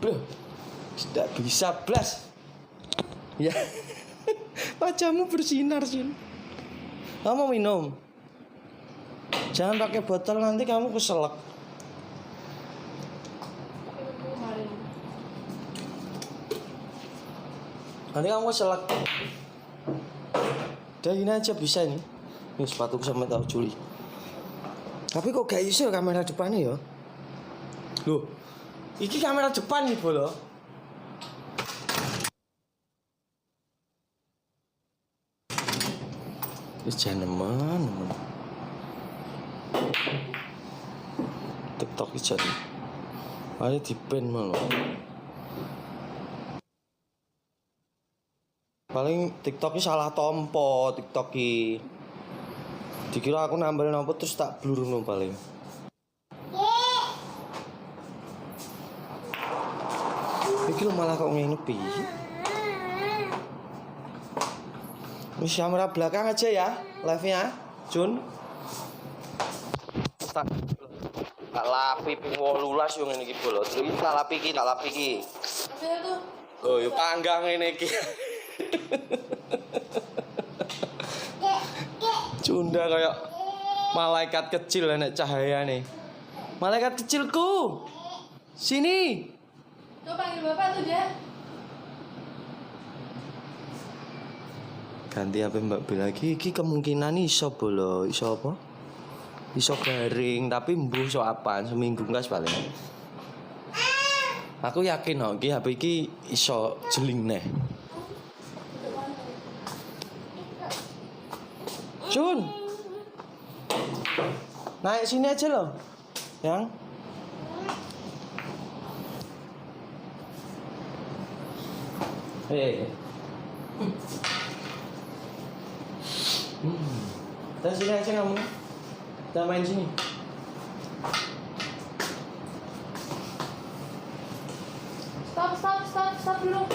Bro, tidak bisa blas. Ya, wajahmu bersinar sih. Kamu minum? Jangan pakai botol nanti kamu keselak. Nanti kamu keselak. Udah ini aja bisa ini. Ini sepatuku sama tahu curi. Tapi kok gak iso kamera depannya ya? Loh, iki kamera depan nih bolo. Wis janeman. TikTok iki jan. Ayo di pen malah. Paling TikTok salah tompo, TikTok. Dikira aku nambah nopo terus tak blur no paling. Iki lu malah kok ngene piye? Wis kamera belakang aja ya, live-nya, Jun. Tak tak lapi ping 18 yo ngene iki bolo. Iki tak lapi iki, tak lapi iki. Oh, yo panggang ngene iki. Cunda kayak malaikat kecil enek cahaya nih. Malaikat kecilku. Sini. Tuh panggil bapak tuh dia Ganti apa Mbak Bel lagi? Iki kemungkinan iso bolo, iso apa? Iso garing, tapi mbuh so apaan seminggu nggak paling. Aku yakin kok iki HP iki iso jeling neh. Jun. Naik sini aja loh. Yang Hei. Hmm. Dan sini aja kamu. Kita main sini. stop stop stop stop dulu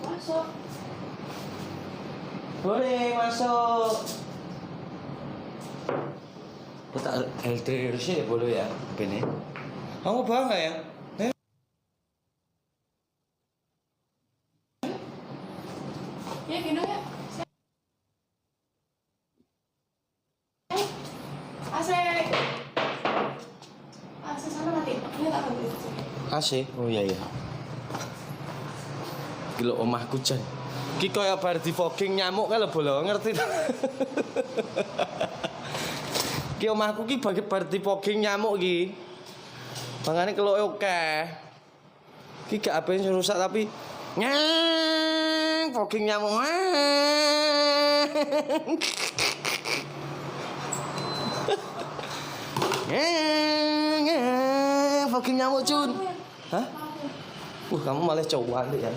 masuk Boleh masuk. Kita LDR sih boleh ya, ini. Kamu bawa nggak ya? Eh? Ya gendong ya AC AC sana mati ini tak AC. Oh iya iya. Gila omahku jan. Ki kaya bar di fogging nyamuk kan bolo, ngerti ki omahku ki bagi bar di fogging nyamuk ki. Makanya kalau oke. Ki gak apa yang rusak tapi nyang fogging nyamuk. Fogging nyamuk cun. Hah? Uh, kamu malah coba ya.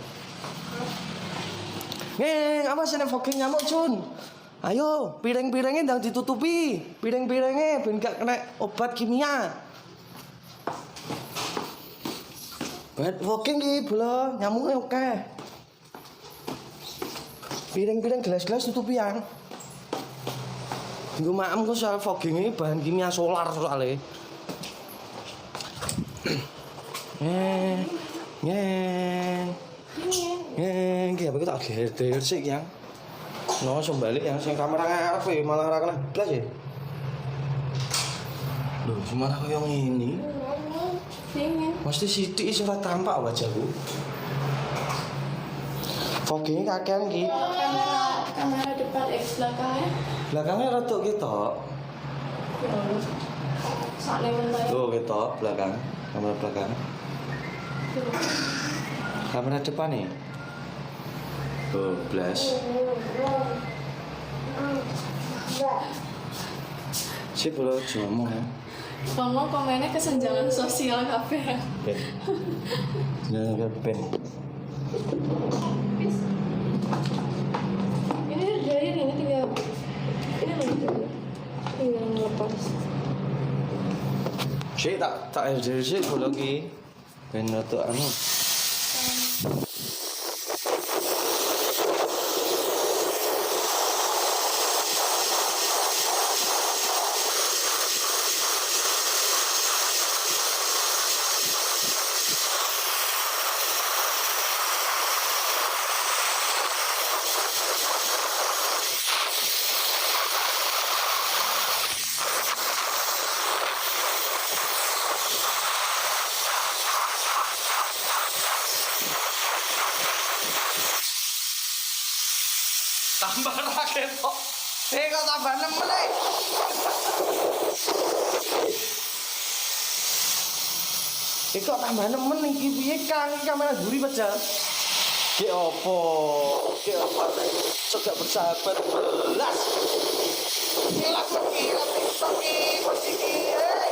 Ngeng, apa sih fogging nyamuk, Cun? Ayo, piring-piringnya ndang ditutupi. Piring-piringnya ben gak kena obat kimia. Buat fogging ki, bolo, nyamuknya oke. Piring-piring gelas-gelas tutupi yang. Gue maem kok soal fogging ini bahan kimia solar soalnya. Ngeng, ngeng. Ngeng, ki apa kita agak sih yang. No, sembalik yang sing kamera ngarep ya malah ora kena blas ya. Loh, cuma aku yang ini. Mesti sidik sing tampak wajahku. Fogging kakean ki. kamera kamera depan X belakangnya Belakangnya ya Allah saatnya mentah Tuh ketok belakang. Kamera belakang. Kamera depan nih. Oh, blas. Si belum ngomong ya. ngomong komennya kesenjangan sosial kafe Ben. Jangan Si tak tak ada sih 말하게 너 내가 다 받는 말에 itu tambah nemen iki piye kang kang mana duri baca ke opo ke opo coba bersahabat belas hilang lagi tapi tapi masih kiri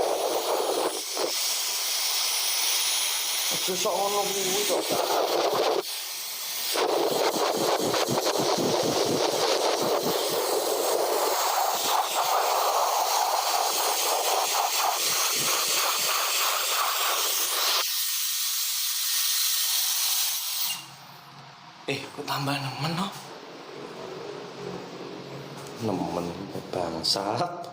susah ngono kuwi itu tambah nemen no? Nemen bangsat.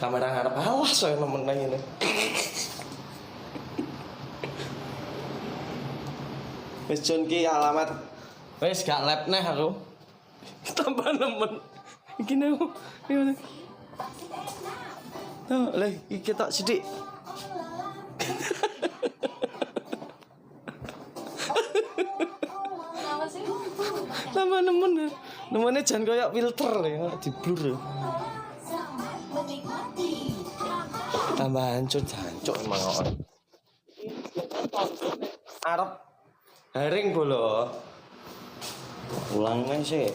Kamera ngarep alas saya nemen nang ini. Wis Jon ki alamat. Wis gak lab neh aku. Tambah nemen. Iki. Ini. Tuh, leh, iki tak sidik. Kenapa sih? Tambah nemen. Nemene jan koyo filter ya, di blur. Tambah hancur jancuk emang kok. Arep haring bolo. Ulangnya sih.